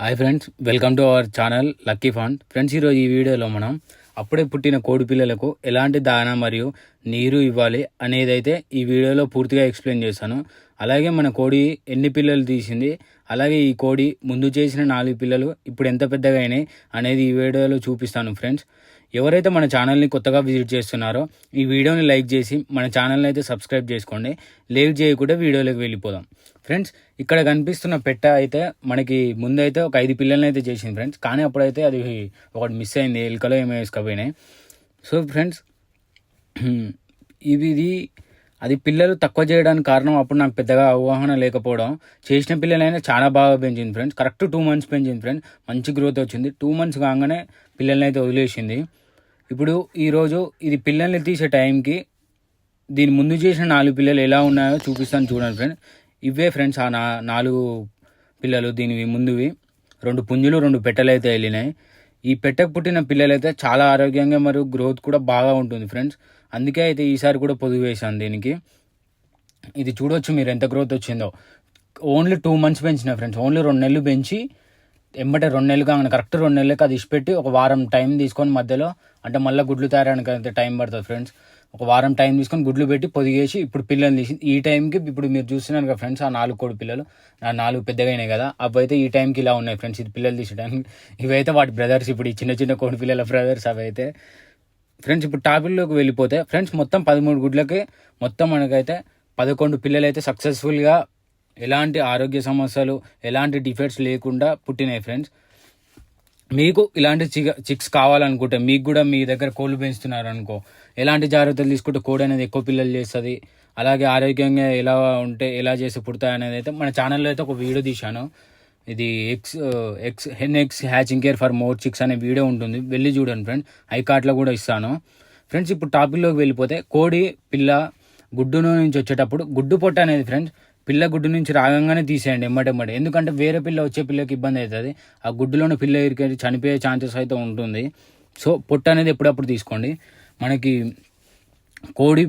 Hi friends welcome to our channel lucky fund friends ఈరోజు ఈ వీడియోలో మనం అప్పుడే పుట్టిన కోడి పిల్లలకు ఎలాంటి దాన మరియు నీరు ఇవ్వాలి అనేది అయితే ఈ వీడియోలో పూర్తిగా ఎక్స్ప్లెయిన్ చేస్తాను. అలాగే మన కోడి ఎన్ని పిల్లలు తీసింది అలాగే ఈ కోడి ముందు చేసిన నాలుగు పిల్లలు ఇప్పుడు ఎంత పెద్దగా అయినాయి అనేది ఈ వీడియోలో చూపిస్తాను ఫ్రెండ్స్. ఎవరైతే మన ఛానల్ని కొత్తగా విజిట్ చేస్తున్నారో ఈ వీడియోని లైక్ చేసి మన ఛానల్ని అయితే సబ్స్క్రైబ్ చేసుకోండి. లేట్ చేయకుండా వీడియోలోకి వెళ్ళిపోదాం. ఫ్రెండ్స్ ఇక్కడ కనిపిస్తున్న పెట్ట అయితే మనకి ముందైతే ఒక ఐదు పిల్లల్ని అయితే చేసింది ఫ్రెండ్స్. కానీ అప్పుడైతే అది ఒకటి మిస్ అయింది ఎలుకలో ఏమో వేసుకపోయినాయి. సో ఫ్రెండ్స్ ఇవి ఇది అది పిల్లలు తక్కువ చేయడానికి కారణం అప్పుడు నాకు పెద్దగా అవగాహన లేకపోవడం. చేసిన పిల్లలైనా చాలా బాగా పెంచింది ఫ్రెండ్స్ కరెక్ట్ టూ మంత్స్ పెంచింది ఫ్రెండ్స్ మంచి గ్రోత్ వచ్చింది. టూ మంత్స్ కాగానే పిల్లల్ని అయితే వదిలేసింది. ఇప్పుడు ఈరోజు ఇది పిల్లల్ని తీసే టైంకి దీని ముందు చేసిన నాలుగు పిల్లలు ఎలా ఉన్నాయో చూపిస్తాను చూడండి ఫ్రెండ్స్ ఇవే ఫ్రెండ్స్ ఆ నా నాలుగు పిల్లలు దీనివి ముందువి. రెండు పుంజులు రెండు పెట్టెలు అయితే వెళ్ళినాయి. ఈ పెట్టకు పుట్టిన పిల్లలైతే చాలా ఆరోగ్యంగా మరియు గ్రోత్ కూడా బాగా ఉంటుంది ఫ్రెండ్స్ అందుకే అయితే ఈసారి కూడా పొదుగు వేశాను దీనికి. ఇది చూడొచ్చు మీరు ఎంత గ్రోత్ వచ్చిందో. ఓన్లీ టూ మంత్స్ పెంచిన ఫ్రెండ్స్ ఓన్లీ రెండు నెలలు పెంచి ఎంబటే రెండు నెలలు కాగానే కరెక్ట్ రెండు నెలలకి అది ఇచ్చిపెట్టి ఒక వారం టైం తీసుకొని మధ్యలో అంటే మళ్ళీ గుడ్లు తయారడానికి అయితే టైం పడుతుంది ఫ్రెండ్స్ ఒక వారం టైం తీసుకొని గుడ్లు పెట్టి పొదిగేసి ఇప్పుడు పిల్లలు తీసి ఈ టైంకి ఇప్పుడు మీరు చూస్తున్నారు కదా ఫ్రెండ్స్ ఆ నాలుగు కోడి పిల్లలు ఆ నాలుగు పెద్దగా అయినాయి కదా అవి అయితే ఈ టైంకి ఇలా ఉన్నాయి ఫ్రెండ్స్ ఇది పిల్లలు తీసడానికి ఇవైతే వాటి బ్రదర్స్ ఇప్పుడు ఈ చిన్న చిన్న కోడి పిల్లల బ్రదర్స్ అవి అయితే ఫ్రెండ్స్ ఇప్పుడు టాపిక్లోకి వెళ్ళిపోతే ఫ్రెండ్స్ మొత్తం పదమూడు గుడ్లకి మొత్తం మనకైతే పదకొండు పిల్లలు అయితే సక్సెస్ఫుల్గా ఎలాంటి ఆరోగ్య సమస్యలు ఎలాంటి డిఫెక్ట్స్ లేకుండా పుట్టినాయి ఫ్రెండ్స్ మీకు ఇలాంటి చిగ చిక్స్ కావాలనుకుంటే మీకు కూడా మీ దగ్గర కోళ్ళు పెంచుతున్నారు అనుకో ఎలాంటి జాగ్రత్తలు తీసుకుంటే కోడి అనేది ఎక్కువ పిల్లలు చేస్తుంది? అలాగే ఆరోగ్యంగా ఎలా ఉంటే ఎలా చేసి పుడతాయి అనేది అయితే మన ఛానల్లో అయితే ఒక వీడియో తీశాను. ఇది eggs eggs hen eggs hatching care for more chicks అనే వీడియో ఉంటుంది. వెళ్ళి చూడండి ఫ్రెండ్ ఐ కార్ట్లో కూడా ఇస్తాను. ఫ్రెండ్స్ ఇప్పుడు టాపిక్లోకి వెళ్ళిపోతే కోడి పిల్ల గుడ్డు నుంచి వచ్చేటప్పుడు గుడ్డు పొట్ట అనేది ఫ్రెండ్స్ పిల్ల గుడ్డు నుంచి రాగంగానే తీసేయండి ఎమ్మటెమ్మటి ఎందుకంటే వేరే పిల్ల వచ్చే పిల్లకి ఇబ్బంది అవుతుంది. ఆ గుడ్డులోని పిల్ల ఇరికి చనిపోయే ఛాన్సెస్ అయితే ఉంటుంది. సో పొట్ట అనేది ఎప్పుడప్పుడు తీసుకోండి. మనకి కోడి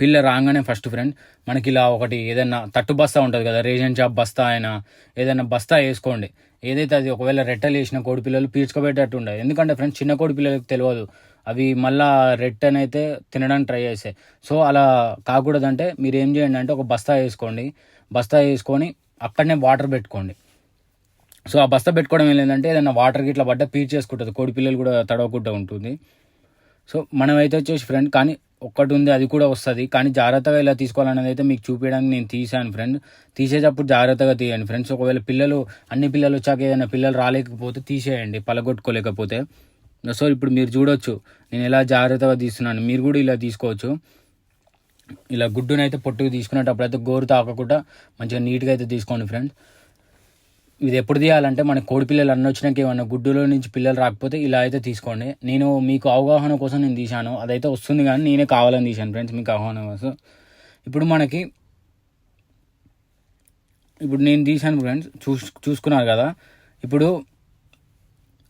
పిల్ల రాగానే ఫస్ట్ ఫ్రెండ్ మనకి ఇలా ఒకటి ఏదైనా తట్టు బస్తా ఉంటుంది కదా రేషన్ షాప్ బస్తా అయినా ఏదైనా బస్తా వేసుకోండి. ఏదైతే అది ఒకవేళ రెట్టలు వేసిన కోడి పిల్లలు పీల్చుకోబెట్టేట్టు ఉండదు. ఎందుకంటే ఫ్రెండ్స్ చిన్న కోడి పిల్లలకు తెలియదు. అవి మళ్ళా రెట్టనైతే తినడానికి ట్రై చేస్తాయి. సో అలా కాకూడదంటే మీరు ఏం చేయండి అంటే ఒక బస్తా వేసుకోండి. బస్తా వేసుకొని అక్కడనే వాటర్ పెట్టుకోండి. సో ఆ బస్తా పెట్టుకోవడం ఏంటంటే ఏదైనా వాటర్ గిట్లా పడ్డ పీచ్ చేసుకుంటుంది కోడి పిల్లలు కూడా తడవకుండా ఉంటుంది. సో మనమైతే వచ్చేసి ఫ్రెండ్ కానీ ఒక్కటి ఉంది అది కూడా వస్తుంది. కానీ జాగ్రత్తగా ఇలా తీసుకోవాలనేది అయితే మీకు చూపించడానికి నేను తీసాను ఫ్రెండ్. తీసేటప్పుడు జాగ్రత్తగా తీయండి ఫ్రెండ్స్. ఒకవేళ పిల్లలు అన్ని పిల్లలు వచ్చాక ఏదైనా పిల్లలు రాలేకపోతే తీసేయండి పలగొట్టుకోలేకపోతే. సో ఇప్పుడు మీరు చూడొచ్చు నేను ఎలా జాగ్రత్తగా తీస్తున్నాను. మీరు కూడా ఇలా తీసుకోవచ్చు. ఇలా గుడ్డునైతే పొట్టుకు తీసుకునేటప్పుడు అయితే గోరు తాకకుండా మంచిగా నీట్గా అయితే తీసుకోండి ఫ్రెండ్స్ ఇది ఎప్పుడు తీయాలంటే మన కోడి పిల్లలు అన్న వచ్చినాక ఏమన్నా గుడ్డులో నుంచి పిల్లలు రాకపోతే ఇలా అయితే తీసుకోండి. నేను మీకు అవగాహన కోసం నేను తీశాను. అదైతే వస్తుంది కానీ నేనే కావాలని తీశాను ఫ్రెండ్స్ మీకు అవగాహన కోసం. ఇప్పుడు మనకి ఇప్పుడు నేను తీశాను ఫ్రెండ్స్ చూస్ చూసుకున్నారు కదా. ఇప్పుడు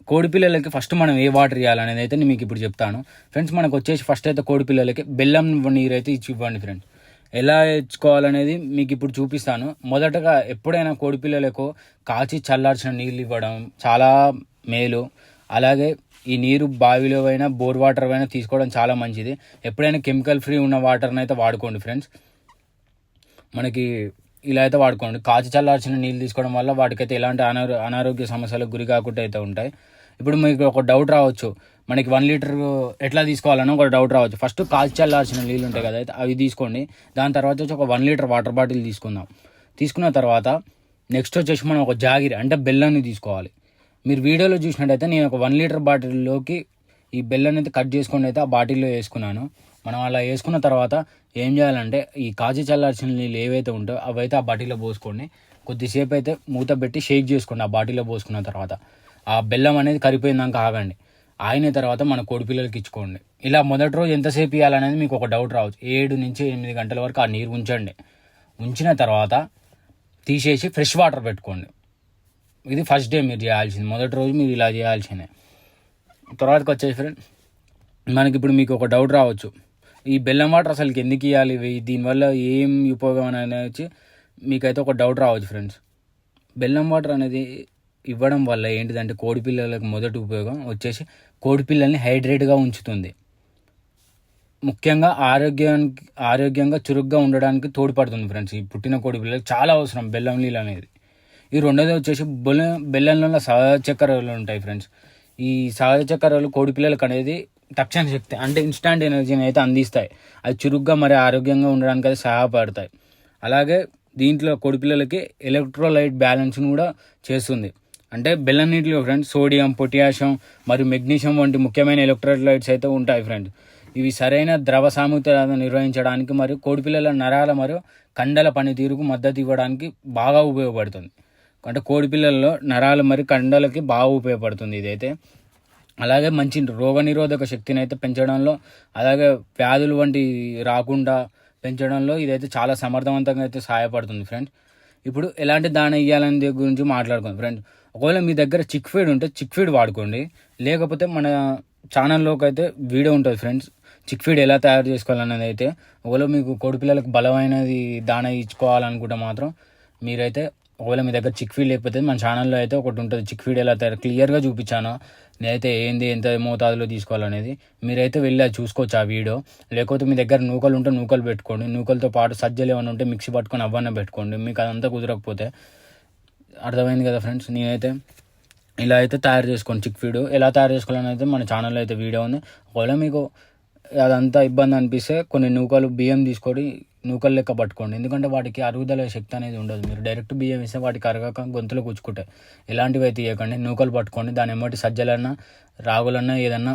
కోడి పిల్లలకి ఫస్ట్ మనం ఏ వాటర్ ఇవ్వాలనేది అయితే నేను మీకు ఇప్పుడు చెప్తాను. ఫ్రెండ్స్ మనకు వచ్చేసి ఫస్ట్ అయితే కోడి పిల్లలకి బెల్లం నీరు అయితే ఇచ్చి ఇవ్వండి ఫ్రెండ్స్ ఎలా ఇచ్చుకోవాలనేది మీకు ఇప్పుడు చూపిస్తాను. మొదటగా ఎప్పుడైనా కోడిపిల్లలకు కాచి చల్లార్చిన నీళ్ళు ఇవ్వడం చాలా మేలు. అలాగే ఈ నీరు బావిలో అయినా బోర్ వాటర్ అయినా తీసుకోవడం చాలా మంచిది. ఎప్పుడైనా కెమికల్ ఫ్రీ ఉన్న వాటర్ని అయితే వాడుకోండి ఫ్రెండ్స్. మనకి ఇలా అయితే వాడుకోండి. కాచి చల్లార్చిన నీళ్ళు తీసుకోవడం వల్ల వాటికైతే ఎలాంటి అనారో అనారోగ్య సమస్యలకు గురి కాకుండా అయితే ఉంటాయి. ఇప్పుడు మీకు ఒక డౌట్ రావచ్చు. మనకి వన్ లీటర్ ఎట్లా తీసుకోవాలని ఒక డౌట్ రావచ్చు. ఫస్ట్ కాచి చల్లార్చిన నీళ్ళు ఉంటాయి కదా అయితే అవి తీసుకోండి. దాని తర్వాత వచ్చి ఒక వన్ లీటర్ వాటర్ బాటిల్ తీసుకుందాం. తీసుకున్న తర్వాత నెక్స్ట్ వచ్చేసి మనం ఒక జాగిరి అంటే బెల్లాన్ని తీసుకోవాలి. మీరు వీడియోలో చూసినట్టయితే నేను ఒక వన్ లీటర్ బాటిల్లోకి ఈ బెల్లం అయితే కట్ చేసుకొని అయితే ఆ బాటిల్లో వేసుకున్నాను. మనం అలా వేసుకున్న తర్వాత ఏం చేయాలంటే ఈ కాచి చల్లార్చిన నీళ్ళు ఏవైతే ఉంటాయో అవైతే ఆ బాటిల్లో పోసుకోండి. కొద్దిసేపు అయితే మూత పెట్టి షేక్ చేసుకోండి ఆ బాటిల్లో పోసుకున్న తర్వాత. ఆ బెల్లం అనేది కరిపోయిందాక ఆగండి. ఆగిన తర్వాత మన కోడి పిల్లలకి ఇచ్చుకోండి. ఇలా మొదటి రోజు ఎంతసేపు ఇవ్వాలనేది మీకు ఒక డౌట్ రావచ్చు. ఏడు నుంచి ఎనిమిది గంటల వరకు ఆ నీరు ఉంచండి. ఉంచిన తర్వాత తీసేసి ఫ్రెష్ వాటర్ పెట్టుకోండి. ఇది ఫస్ట్ డే మీరు చేయాల్సింది. మొదటి రోజు మీరు ఇలా చేయాల్సిందే. తర్వాతకి వచ్చేసి ఫ్రెండ్ మనకి ఇప్పుడు మీకు ఒక డౌట్ రావచ్చు. ఈ బెల్లం వాటర్ అసలుకి ఎందుకు ఇవ్వాలి దీనివల్ల ఏం ఉపయోగం అనేది వచ్చి మీకైతే ఒక డౌట్ రావచ్చు ఫ్రెండ్స్ బెల్లం వాటర్ అనేది ఇవ్వడం వల్ల ఏంటిదంటే కోడి పిల్లలకు మొదటి ఉపయోగం వచ్చేసి కోడి పిల్లల్ని హైడ్రేట్గా ఉంచుతుంది. ముఖ్యంగా ఆరోగ్యానికి ఆరోగ్యంగా చురుగ్గా ఉండడానికి తోడ్పడుతుంది ఫ్రెండ్స్. ఈ పుట్టిన కోడి పిల్లలకు చాలా అవసరం బెల్లం నీళ్ళు అనేది. ఈ రెండోది వచ్చేసి బెల్లం బెల్లంలో సహజ చక్కెరలు ఉంటాయి ఫ్రెండ్స్. ఈ సహజ చక్కెరలు కోడి పిల్లలకు అనేది తక్షణ శక్తి అంటే ఇన్స్టాంట్ ఎనర్జీని అయితే అందిస్తాయి. అది చురుగ్గా మరి ఆరోగ్యంగా ఉండడానికి అయితే సహాయపడతాయి. అలాగే దీంట్లో కోడి పిల్లలకి ఎలక్ట్రోలైట్ బ్యాలెన్స్ను కూడా చేస్తుంది. అంటే బెల్లం నీటిలో ఫ్రెండ్స్ సోడియం పొటాషియం మరియు మెగ్నీషియం వంటి ముఖ్యమైన ఎలక్ట్రోలైట్స్ అయితే ఉంటాయి ఫ్రెండ్స్ ఇవి సరైన ద్రవ సామర్థ్యాలను నిర్వహించడానికి మరియు కోడిపిల్లల నరాల మరియు కండల పనితీరుకు మద్దతు ఇవ్వడానికి బాగా ఉపయోగపడుతుంది. అంటే కోడిపిల్లల్లో నరాలు మరియు కండలకి బాగా ఉపయోగపడుతుంది ఇదైతే. అలాగే మంచి రోగనిరోధక శక్తిని అయితే పెంచడంలో అలాగే వ్యాధులు వంటి రాకుండా పెంచడంలో ఇదైతే చాలా సమర్థవంతంగా అయితే సహాయపడుతుంది ఫ్రెండ్స్ ఇప్పుడు ఎలాంటి దాణ ఇవ్వాలని గురించి మాట్లాడుకుందాం. ఫ్రెండ్స్ ఒకవేళ మీ దగ్గర చిక్ ఫీడ్ ఉంటే చిక్ ఫీడ్ వాడుకోండి. లేకపోతే మన ఛానల్లోకి అయితే వీడియో ఉంటుంది ఫ్రెండ్స్. చిక్ ఫీడ్ ఎలా తయారు చేసుకోవాలనేది అయితే ఒకవేళ మీకు కోడి పిల్లలకు బలమైనది దాన ఇచ్చుకోవాలనుకుంటే మాత్రం మీరైతే ఒకవేళ మీ దగ్గర చిక్ ఫీడ్ లేకపోతే మన ఛానల్లో అయితే ఒకటి ఉంటుంది. చిక్ ఫీడ్ ఎలా తయారు క్లియర్గా చూపించాను. నేనైతే ఏంది ఎంత మోతాదులో తీసుకోవాలనేది. మీరైతే వెళ్ళి అది చూసుకోవచ్చు ఆ వీడియో. లేకపోతే మీ దగ్గర నూకలు ఉంటే నూకలు పెట్టుకోండి. నూకలతో పాటు సజ్జలు ఏమైనా ఉంటే మిక్సీ పట్టుకొని అవన్నీ పెట్టుకోండి. మీకు అదంతా కుదరకపోతే. అర్థమైంది కదా ఫ్రెండ్స్? నేనైతే ఇలా అయితే తయారు చేసుకోండి చిక్ ఫీడ్. ఎలా తయారు చేసుకోవాలని అయితే మన ఛానల్లో అయితే వీడియో ఉంది. ఒకవేళ మీకు అదంతా ఇబ్బంది అనిపిస్తే కొన్ని నూకలు బియ్యం తీసుకొని నూకలు లెక్క పట్టుకోండి. ఎందుకంటే వాటికి అరుగుదల శక్తి అనేది ఉండదు. మీరు డైరెక్ట్ బియ్యం ఇస్తే వాటికి అరగక గొంతులో కూర్చుకుంటాయి ఇలాంటివి అయితే ఇవ్వకండి నూకలు పట్టుకోండి. దాని ఎమ్మటి సజ్జలన్నా రాగులన్నా ఏదన్నా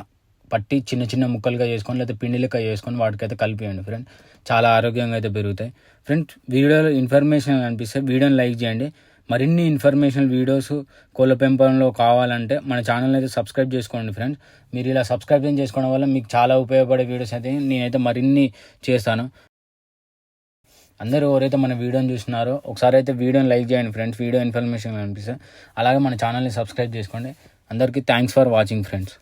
పట్టి చిన్న చిన్న ముక్కలుగా చేసుకొని లేకపోతే పిండి లెక్క చేసుకొని వాటికైతే కలిపియండి ఫ్రెండ్ చాలా ఆరోగ్యంగా అయితే పెరుగుతాయి. ఫ్రెండ్స్ వీడియోలో ఇన్ఫర్మేషన్ అనిపిస్తే వీడియోని లైక్ చేయండి. మరిన్ని ఇన్ఫర్మేషన్ వీడియోస్ కోళ్ళ పెంపకంలో కావాలంటే మన ఛానల్ అయితే సబ్స్క్రైబ్ చేసుకోండి ఫ్రెండ్స్ మీరు ఇలా సబ్స్క్రైబ్ చేసుకోవడం వల్ల మీకు చాలా ఉపయోగపడే వీడియోస్ అయితే నేనైతే మరిన్ని చేస్తాను. అందరూ ఎవరైతే మన వీడియోని చూస్తున్నారో ఒకసారి అయితే వీడియోని లైక్ చేయండి ఫ్రెండ్స్ వీడియో ఇన్ఫర్మేషన్ అనిపిస్తే అలాగే మన ఛానల్ని సబ్స్క్రైబ్ చేసుకోండి. అందరికీ థ్యాంక్స్ ఫర్ వాచింగ్ ఫ్రెండ్స్